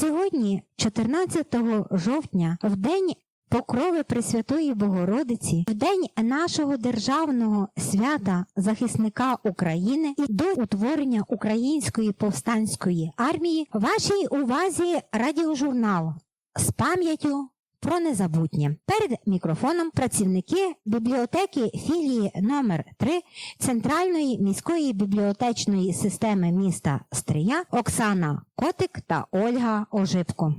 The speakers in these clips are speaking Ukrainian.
Сьогодні, 14 жовтня, в день Покрови Пресвятої Богородиці, в день нашого державного свята захисника України і до утворення Української повстанської армії, вашій увазі радіожурнал з пам'яттю про незабутнє. Перед мікрофоном працівники бібліотеки філії номер 3 Центральної міської бібліотечної системи міста Стрия Оксана Котик та Ольга Ожипко.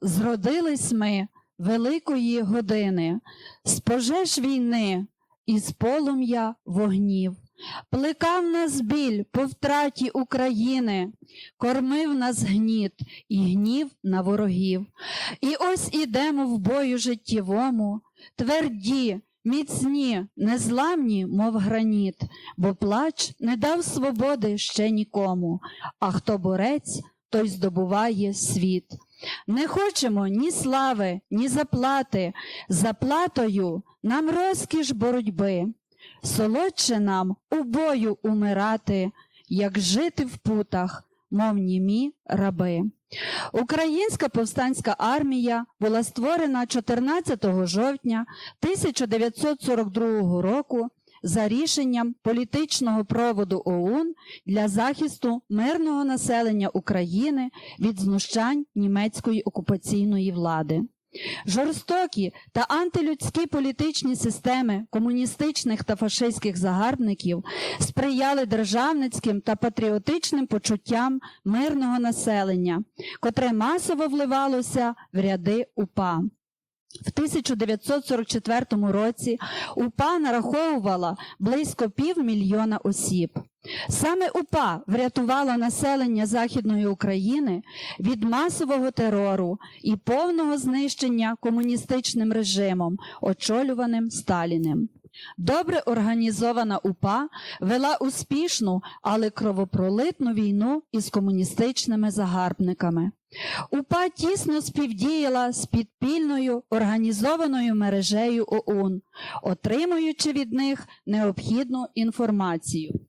Зродились ми великої години, з пожеж війни і з полум'я вогнів. Плекав нас біль по втраті України, кормив нас гніт і гнів на ворогів. І ось ідемо в бою життєвому, тверді, міцні, незламні, мов граніт, бо плач не дав свободи ще нікому, а хто борець, той здобуває світ. Не хочемо ні слави, ні заплати. Заплатою нам розкіш боротьби. Солодше нам у бою умирати, як жити в путах, мов німі раби. Українська повстанська армія була створена 14 жовтня 1942 року за рішенням політичного проводу ОУН для захисту мирного населення України від знущань німецької окупаційної влади. Жорстокі та антилюдські політичні системи комуністичних та фашистських загарбників сприяли державницьким та патріотичним почуттям мирного населення, котре масово вливалося в ряди УПА. В 1944 році УПА нараховувала близько півмільйона осіб. Саме УПА врятувала населення Західної України від масового терору і повного знищення комуністичним режимом, очолюваним Сталіним. Добре організована УПА вела успішну, але кровопролитну війну із комуністичними загарбниками. УПА тісно співдіяла з підпільною організованою мережею ОУН, отримуючи від них необхідну інформацію.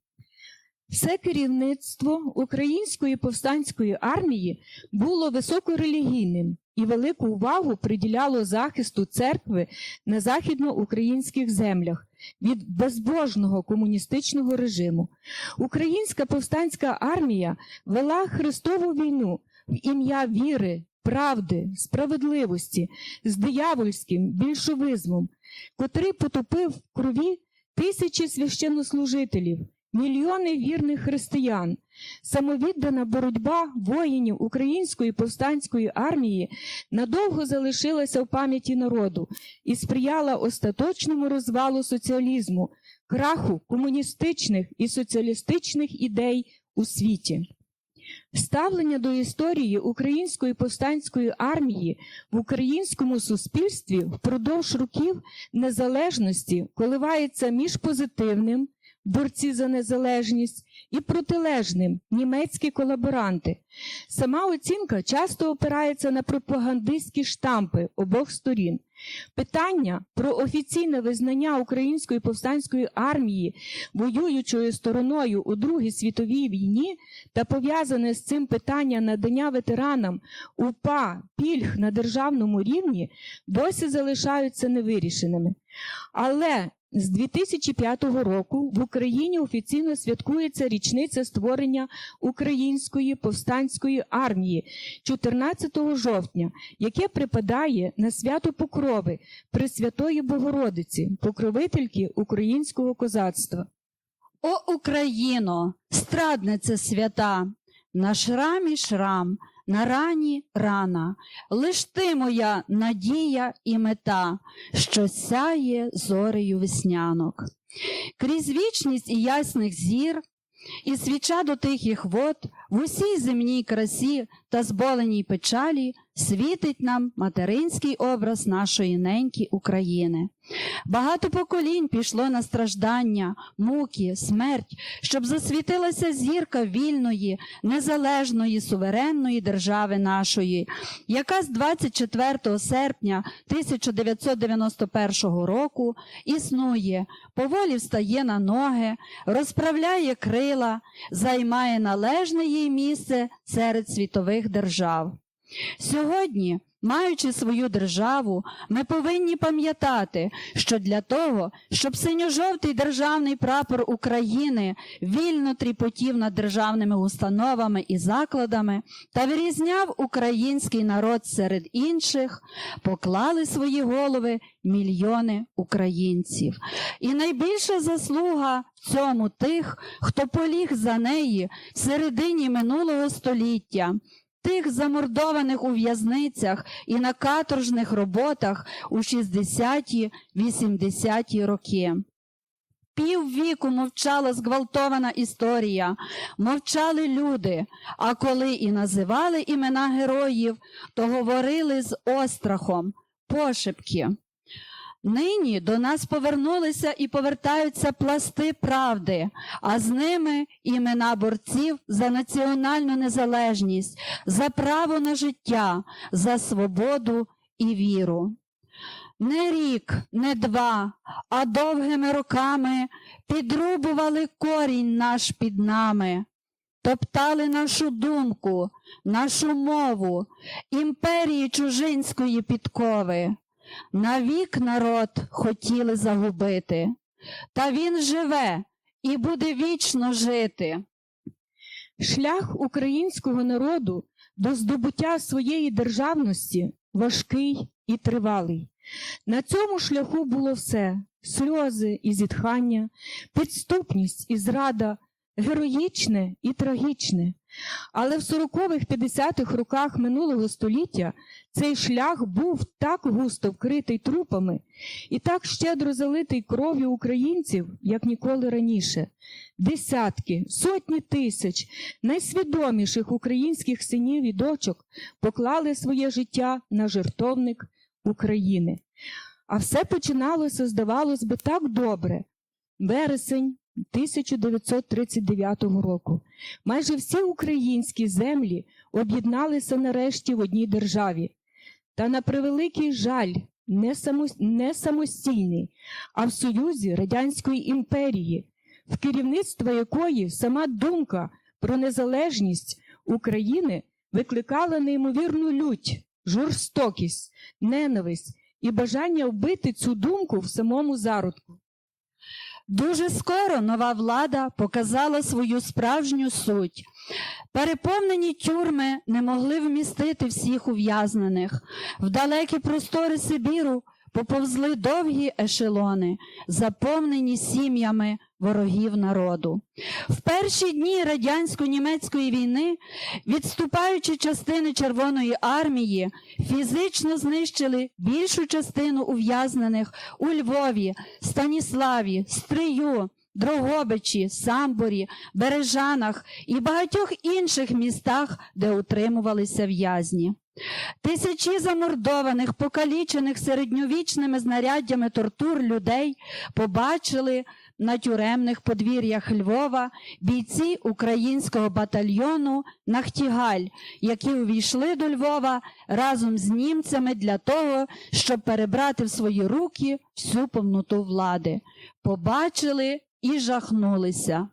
Все керівництво Української повстанської армії було високорелігійним і велику увагу приділяло захисту церкви на західноукраїнських землях від безбожного комуністичного режиму. Українська повстанська армія вела Христову війну в ім'я віри, правди, справедливості з диявольським більшовизмом, котрий потопив в крові тисячі священнослужителів мільйони вірних християн. Самовіддана боротьба воїнів Української повстанської армії надовго залишилася в пам'яті народу і сприяла остаточному розвалу соціалізму, краху комуністичних і соціалістичних ідей у світі. Ставлення до історії Української повстанської армії в українському суспільстві впродовж років незалежності коливається між позитивним борці за незалежність і протилежним німецькі колаборанти. Сама оцінка часто опирається на пропагандистські штампи обох сторін. Питання про офіційне визнання Української повстанської армії воюючою стороною у Другій світовій війні та пов'язане з цим питання надання ветеранам УПА пільг на державному рівні досі залишаються невирішеними. Але з 2005 року в Україні офіційно святкується річниця створення Української повстанської армії 14 жовтня, яке припадає на свято Покрови Пресвятої Богородиці, покровительки українського козацтва. О Україно, страдниця свята, на шрамі шрам, на рані рана, лиш ти моя надія і мета, що сяє зорею веснянок. Крізь вічність і ясних зір, і свіча до тихих вод, в усій земній красі та зболеній печалі світить нам материнський образ нашої неньки України. Багато поколінь пішло на страждання, муки, смерть, щоб засвітилася зірка вільної, незалежної, суверенної держави нашої, яка з 24 серпня 1991 року існує, поволі встає на ноги, розправляє крила, займає належне їй місце серед світових держав. Сьогодні, маючи свою державу, ми повинні пам'ятати, що для того, щоб синьо-жовтий державний прапор України вільно тріпотів над державними установами і закладами та вирізняв український народ серед інших, поклали свої голови мільйони українців. І найбільша заслуга в цьому тих, хто поліг за неї в середині минулого століття. Тих замордованих у в'язницях і на каторжних роботах у 60-80-ті роки. Піввіку мовчала зґвалтована історія, мовчали люди, а коли і називали імена героїв, то говорили з острахом, пошепки. Нині до нас повернулися і повертаються пласти правди, а з ними імена борців за національну незалежність, за право на життя, за свободу і віру. Не рік, не два, а довгими роками підрубували корінь наш під нами, топтали нашу думку, нашу мову, імперії чужинської підкови. Навік народ хотіли загубити, та він живе і буде вічно жити. Шлях українського народу до здобуття своєї державності важкий і тривалий. На цьому шляху було все: сльози і зітхання, підступність і зрада, героїчне і трагічне. Але в 40-х, 50-х роках минулого століття цей шлях був так густо вкритий трупами і так щедро залитий кров'ю українців, як ніколи раніше. Десятки, сотні тисяч найсвідоміших українських синів і дочок поклали своє життя на жертовник України. А все починалося, здавалось би, так добре. Вересень 1939 року. Майже всі українські землі об'єдналися нарешті в одній державі. Та на превеликий жаль, не, само, не самостійний, а в союзі Радянської імперії, в керівництво якої сама думка про незалежність України викликала неймовірну лють, жорстокість, ненависть і бажання вбити цю думку в самому зародку. Дуже скоро нова влада показала свою справжню суть. Переповнені тюрми не могли вмістити всіх ув'язнених. В далекі простори Сибіру поповзли довгі ешелони, заповнені сім'ями ворогів народу. В перші дні радянсько-німецької війни, відступаючи частини Червоної армії, фізично знищили більшу частину ув'язнених у Львові, Станіславі, Стрию, Дрогобичі, Самборі, Бережанах і багатьох інших містах, де утримувалися в'язні. Тисячі замордованих, покалічених середньовічними знаряддями тортур людей побачили на тюремних подвір'ях Львова бійці українського батальйону Нахтігаль, які увійшли до Львова разом з німцями для того, щоб перебрати в свої руки всю повноту влади. Побачили і жахнулися.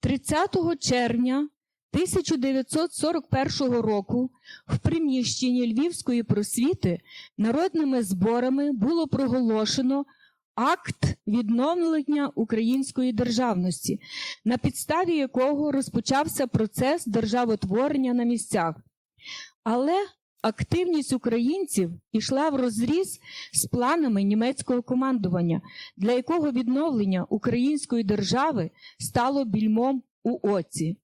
30 червня 1941 року в приміщенні Львівської просвіти народними зборами було проголошено акт відновлення української державності, на підставі якого розпочався процес державотворення на місцях. Але активність українців ішла в розріз з планами німецького командування, для якого відновлення української держави стало більмом у оці.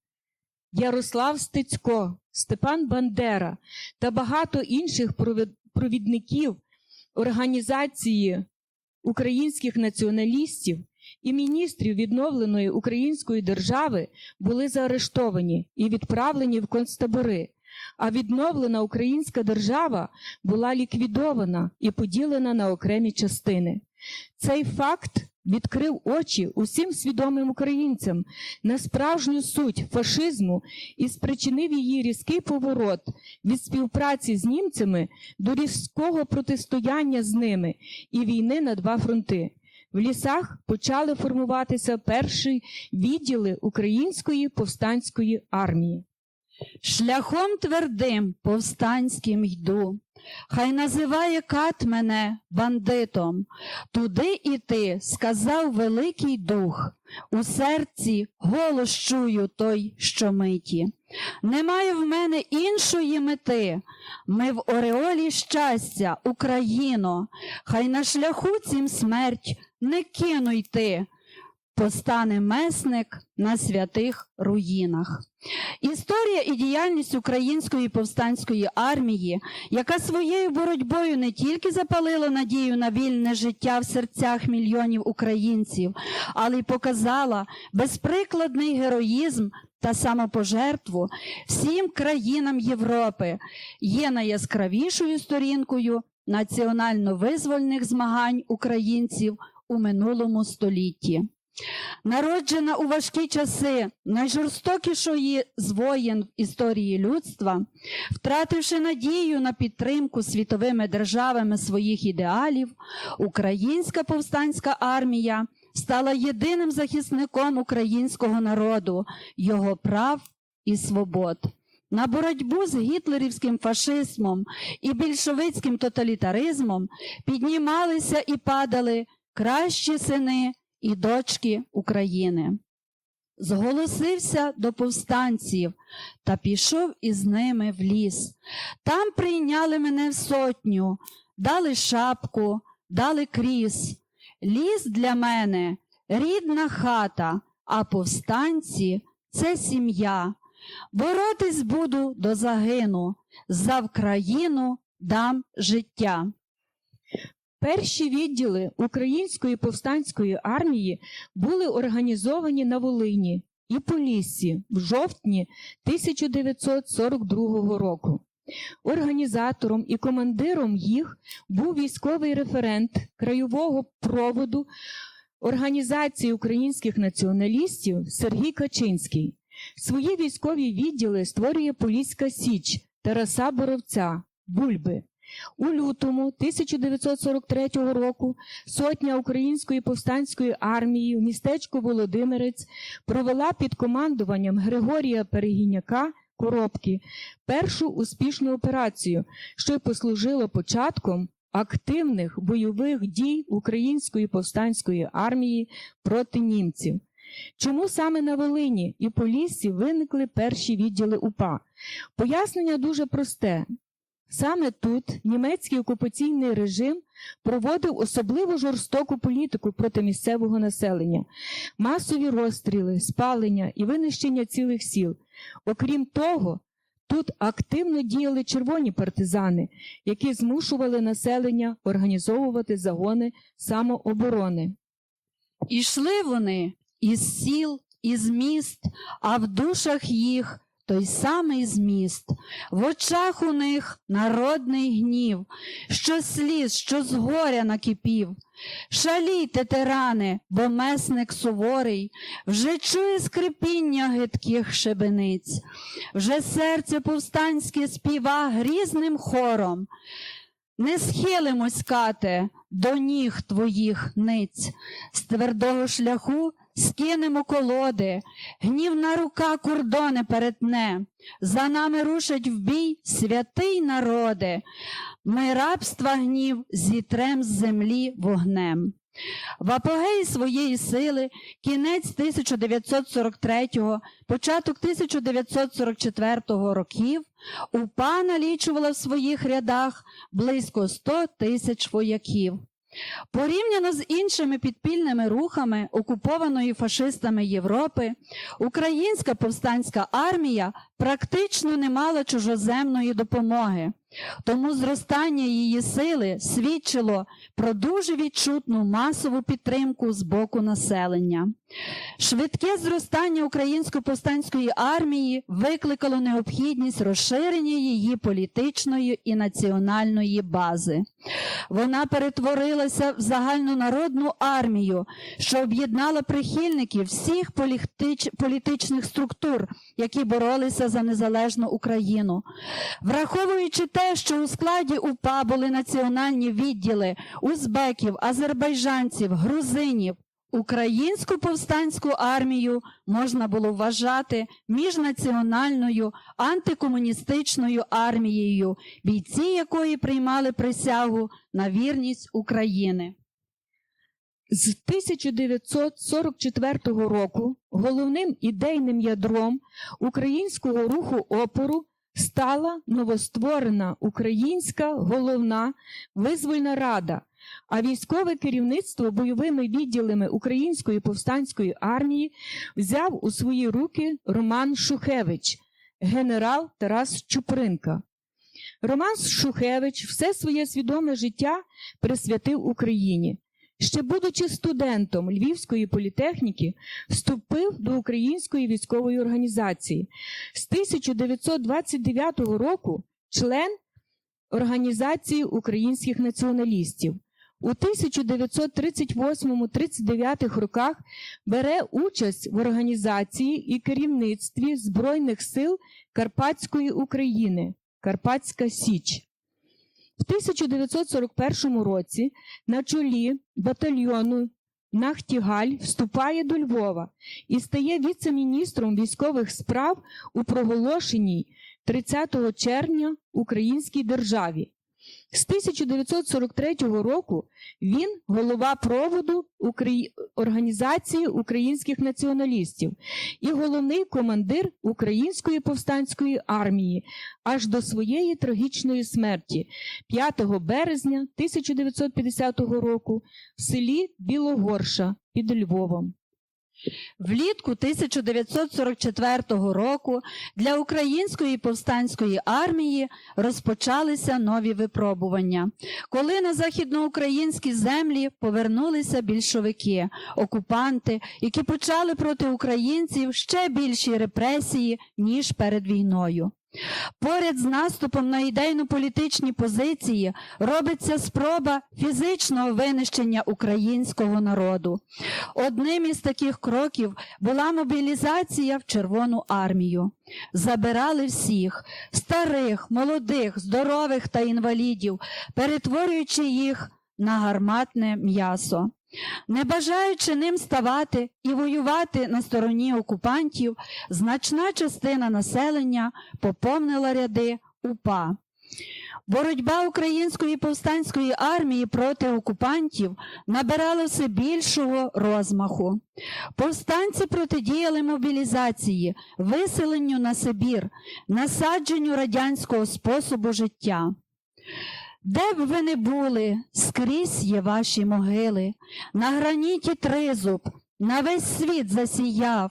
Ярослав Стецько, Степан Бандера та багато інших провідників організації українських націоналістів і міністрів відновленої української держави були заарештовані і відправлені в концтабори. А відновлена українська держава була ліквідована і поділена на окремі частини. Цей факт відкрив очі усім свідомим українцям на справжню суть фашизму і спричинив її різкий поворот від співпраці з німцями до різкого протистояння з ними і війни на два фронти. В лісах почали формуватися перші відділи української повстанської армії. Шляхом твердим повстанським йду. Хай називає кат мене бандитом. Туди іти, сказав Великий Дух. У серці голос чую той, що миті. Немає в мене іншої мети. Ми в Ореолі щастя, Україно, хай на шляху цім смерть не кину йти. Постане месник на святих руїнах. Історія і діяльність Української повстанської армії, яка своєю боротьбою не тільки запалила надію на вільне життя в серцях мільйонів українців, але й показала безприкладний героїзм та самопожертву всім країнам Європи, є найяскравішою сторінкою національно-визвольних змагань українців у минулому столітті. Народжена у важкі часи найжорстокішої з воєн в історії людства, втративши надію на підтримку світовими державами своїх ідеалів, українська повстанська армія стала єдиним захисником українського народу, його прав і свобод. На боротьбу з гітлерівським фашизмом і більшовицьким тоталітаризмом піднімалися і падали кращі сини і дочки України. Зголосився до повстанців та пішов із ними в ліс. Там прийняли мене в сотню, дали шапку, дали кріс. Ліс для мене рідна хата, а повстанці це сім'я. Боротись буду до загину, за Вкраїну дам життя. Перші відділи Української повстанської армії були організовані на Волині і Поліссі в жовтні 1942 року. Організатором і командиром їх був військовий референт краєвого проводу Організації українських націоналістів Сергій Качинський. Свої військові відділи створює Поліська Січ Тараса Боровця, Бульби. У лютому 1943 року сотня Української повстанської армії в містечку Володимирець провела під командуванням Григорія Перегіняка Коробки першу успішну операцію, що послужило початком активних бойових дій Української повстанської армії проти німців. Чому саме на Волині і Поліссі виникли перші відділи УПА? Пояснення дуже просте. Саме тут німецький окупаційний режим проводив особливо жорстоку політику проти місцевого населення, масові розстріли, спалення і винищення цілих сіл. Окрім того, тут активно діяли червоні партизани, які змушували населення організовувати загони самооборони. Ішли вони із сіл, із міст, а в душах їх той самий зміст, в очах у них народний гнів, що сліз, що з горя накипів. Шалійте, тирани, бо месник суворий, вже чує скрипіння гидких шебениць, вже серце повстанське співа грізним хором. Не схилимось, кате, до ніг твоїх ниць, з твердого шляху скинемо колоди, гнівна рука кордони перетне, за нами рушать в бій святий народи, ми рабства гнів зітрем з землі вогнем. В апогеї своєї сили кінець 1943-го, початок 1944 років УПА налічувала в своїх рядах близько 100 тисяч вояків. Порівняно з іншими підпільними рухами окупованої фашистами Європи, українська повстанська армія практично не мала чужоземної допомоги, тому зростання її сили свідчило про дуже відчутну масову підтримку з боку населення. Швидке зростання української повстанської армії викликало необхідність розширення її політичної і національної бази. Вона перетворилася в загальнонародну армію, що об'єднала прихильників всіх політич- політичних структур, які боролися за незалежну Україну. Враховуючи те, що у складі УПА були національні відділи узбеків, азербайджанців, грузинів. Українську повстанську армію можна було вважати міжнаціональною антикомуністичною армією, бійці якої приймали присягу на вірність України. З 1944 року головним ідейним ядром українського руху опору стала новостворена Українська головна визвольна рада, а військове керівництво бойовими відділами Української повстанської армії взяв у свої руки Роман Шухевич, генерал Тарас Чупринка. Роман Шухевич все своє свідоме життя присвятив Україні. Ще будучи студентом Львівської політехніки, вступив до Української військової організації. З 1929 року член Організації українських націоналістів. У 1938-39 роках бере участь в організації і керівництві Збройних сил Карпатської України Карпатська Січ. В 1941 році на чолі батальйону Нахтігаль вступає до Львова і стає віце-міністром військових справ у проголошеній 30 червня Українській державі. З 1943 року він голова проводу Украї- Організації українських націоналістів і головний командир Української повстанської армії аж до своєї трагічної смерті 5 березня 1950 року в селі Білогорша під Львовом. Влітку 1944 року для української повстанської армії розпочалися нові випробування, коли на західноукраїнські землі повернулися більшовики, окупанти, які почали проти українців ще більші репресії ніж перед війною. Поряд з наступом на ідейно-політичні позиції робиться спроба фізичного винищення українського народу. Одним із таких кроків була мобілізація в Червону армію. Забирали всіх старих, молодих, здорових та інвалідів, перетворюючи їх на гарматне м'ясо. Не бажаючи ним ставати і воювати на стороні окупантів, значна частина населення поповнила ряди УПА. Боротьба української повстанської армії проти окупантів набирала все більшого розмаху. Повстанці протидіяли мобілізації, виселенню на Сибір, насадженню радянського способу життя. Де б ви не були, скрізь є ваші могили, на граніті тризуб, на весь світ засіяв.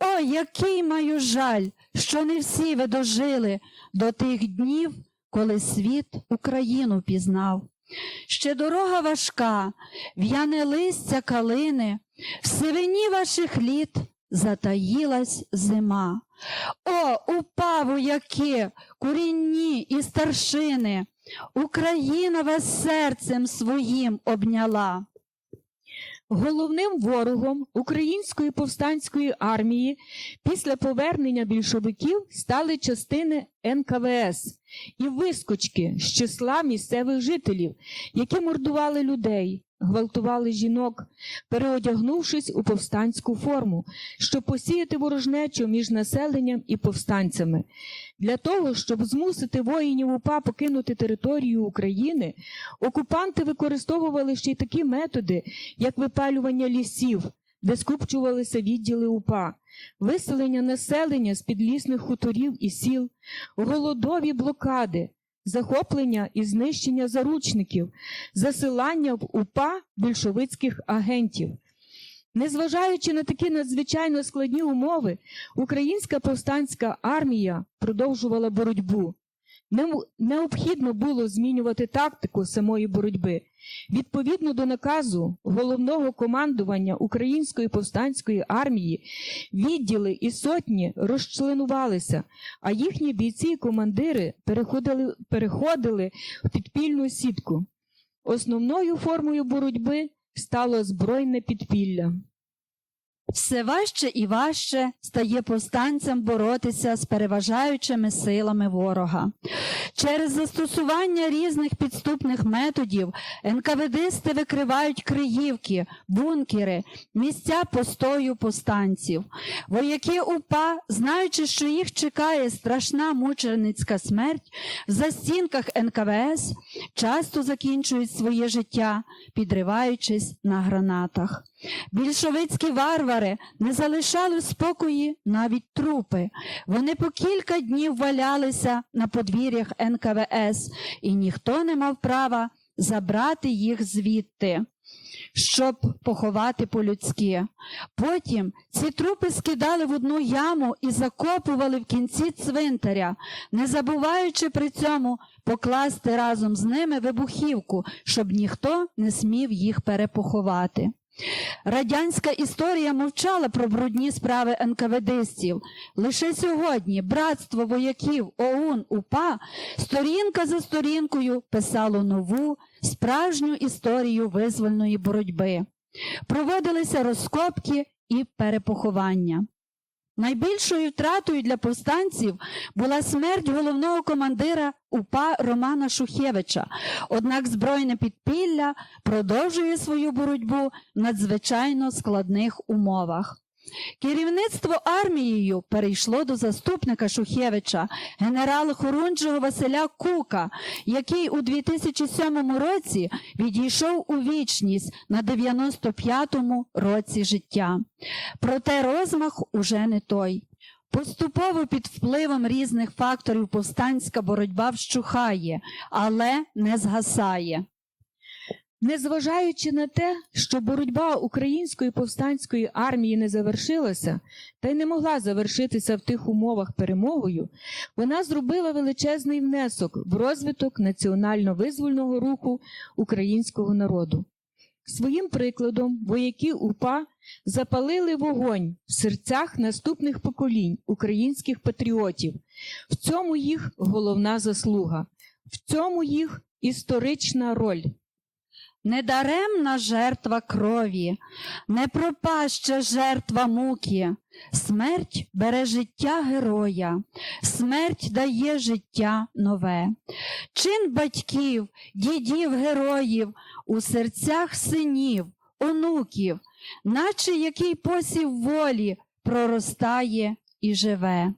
О, який маю жаль, що не всі ви дожили до тих днів, коли світ Україну пізнав. Ще дорога важка, в'яне листя калини, в сивині ваших літ затаїлась зима. О, упа вояки, курінні і старшини, Україна вас серцем своїм обняла. Головним ворогом української повстанської армії після повернення більшовиків стали частини НКВС і вискочки з числа місцевих жителів, які мордували людей, гвалтували жінок, переодягнувшись у повстанську форму, щоб посіяти ворожнечу між населенням і повстанцями. Для того, щоб змусити воїнів УПА покинути територію України, окупанти використовували ще й такі методи, як випалювання лісів, де скупчувалися відділи УПА, виселення населення з підлісних хуторів і сіл, голодові блокади, захоплення і знищення заручників, засилання в УПА більшовицьких агентів. Незважаючи на такі надзвичайно складні умови, українська повстанська армія продовжувала боротьбу. Необхідно було змінювати тактику самої боротьби. Відповідно до наказу головного командування Української повстанської армії, відділи і сотні розчленувалися, а їхні бійці і командири переходили, переходили в підпільну сітку. Основною формою боротьби стало збройне підпілля. Все важче і важче стає повстанцям боротися з переважаючими силами ворога. Через застосування різних підступних методів НКВДсти викривають криївки, бункери, місця постою повстанців. Вояки УПА, знаючи, що їх чекає страшна мученицька смерть, в застінках НКВС часто закінчують своє життя, підриваючись на гранатах. Більшовицькі варвари не залишали в спокої навіть трупи. Вони по кілька днів валялися на подвір'ях НКВС, і ніхто не мав права забрати їх звідти, щоб поховати по-людськи. Потім ці трупи скидали в одну яму і закопували в кінці цвинтаря, не забуваючи при цьому покласти разом з ними вибухівку, щоб ніхто не смів їх перепоховати. Радянська історія мовчала про брудні справи НКВДстів. Лише сьогодні братство вояків ОУН УПА сторінка за сторінкою писало нову справжню історію визвольної боротьби. Проводилися розкопки і перепоховання. Найбільшою втратою для повстанців була смерть головного командира УПА Романа Шухевича. Однак збройне підпілля продовжує свою боротьбу в надзвичайно складних умовах. Керівництво армією перейшло до заступника Шухевича, генерала Хорунжого Василя Кука, який у 2007 році відійшов у вічність на 95-му році життя. Проте розмах уже не той. Поступово під впливом різних факторів повстанська боротьба вщухає, але не згасає. Незважаючи на те, що боротьба української повстанської армії не завершилася та й не могла завершитися в тих умовах перемогою, вона зробила величезний внесок в розвиток національно-визвольного руху українського народу. Своїм прикладом вояки УПА запалили вогонь в серцях наступних поколінь українських патріотів. В цьому їх головна заслуга, в цьому їх історична роль. Недаремна жертва крові, не пропаща жертва муки. Смерть бере життя героя, смерть дає життя нове. Чин батьків, дідів героїв у серцях синів, онуків, наче який посів волі проростає і живе.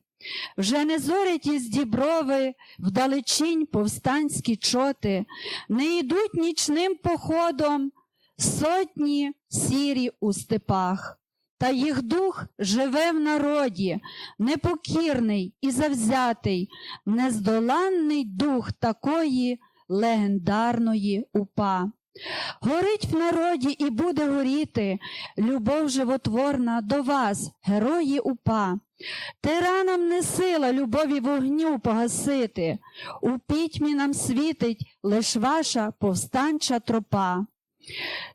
Вже не зорять із діброви вдалечінь повстанські чоти, не йдуть нічним походом сотні сірі у степах. Та їх дух живе в народі, непокірний і завзятий, нездоланний дух такої легендарної упа. Горить в народі і буде горіти любов животворна до вас, герої упа. Тиранам не сила любові вогню погасити, у пітьмі нам світить лиш ваша повстанча тропа.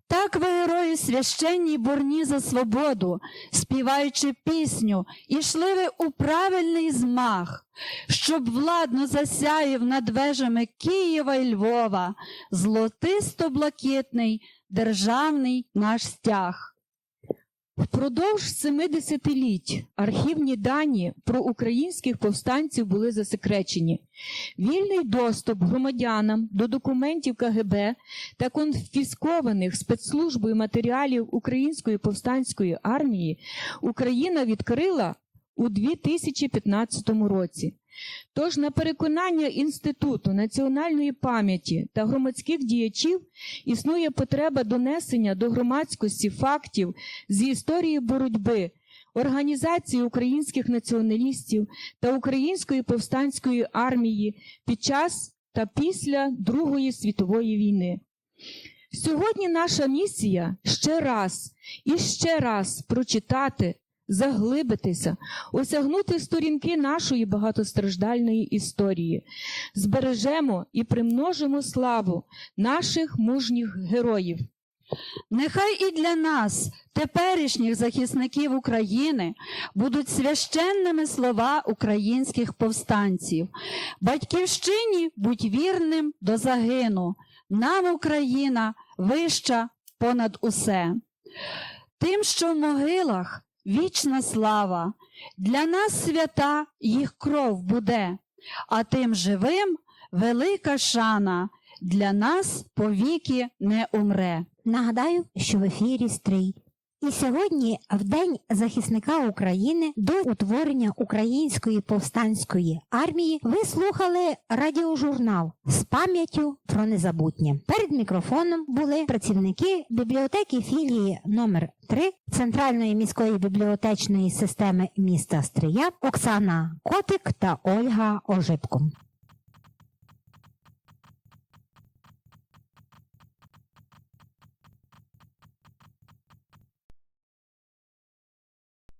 Так ви, герої священні борні за свободу, співаючи пісню, ішли ви у правильний змах, щоб владно засяяв над вежами Києва й Львова, злотисто-блакитний державний наш стяг. Впродовж 70 літь архівні дані про українських повстанців були засекречені. Вільний доступ громадянам до документів КГБ та конфіскованих спецслужбою матеріалів Української повстанської армії Україна відкрила у 2015 році. Тож, на переконання Інституту національної пам'яті та громадських діячів існує потреба донесення до громадськості фактів з історії боротьби, організації українських націоналістів та української повстанської армії під час та після Другої світової війни. Сьогодні наша місія ще раз і ще раз прочитати, заглибитися, осягнути сторінки нашої багатостраждальної історії, збережемо і примножимо славу наших мужніх героїв. Нехай і для нас, теперішніх захисників України, будуть священними слова українських повстанців. Батьківщині будь вірним до загину. Нам Україна вища понад усе. Тим, що в могилах вічна слава, для нас свята їх кров буде, а тим живим велика шана для нас повіки не умре. Нагадаю, що в ефірі Стрий. І сьогодні, в День захисника України, до утворення Української повстанської армії, ви слухали радіожурнал з пам'яттю про незабутнє. Перед мікрофоном були працівники бібліотеки філії номер 3 Центральної міської бібліотечної системи міста Стрия Оксана Котик та Ольга Ожипко.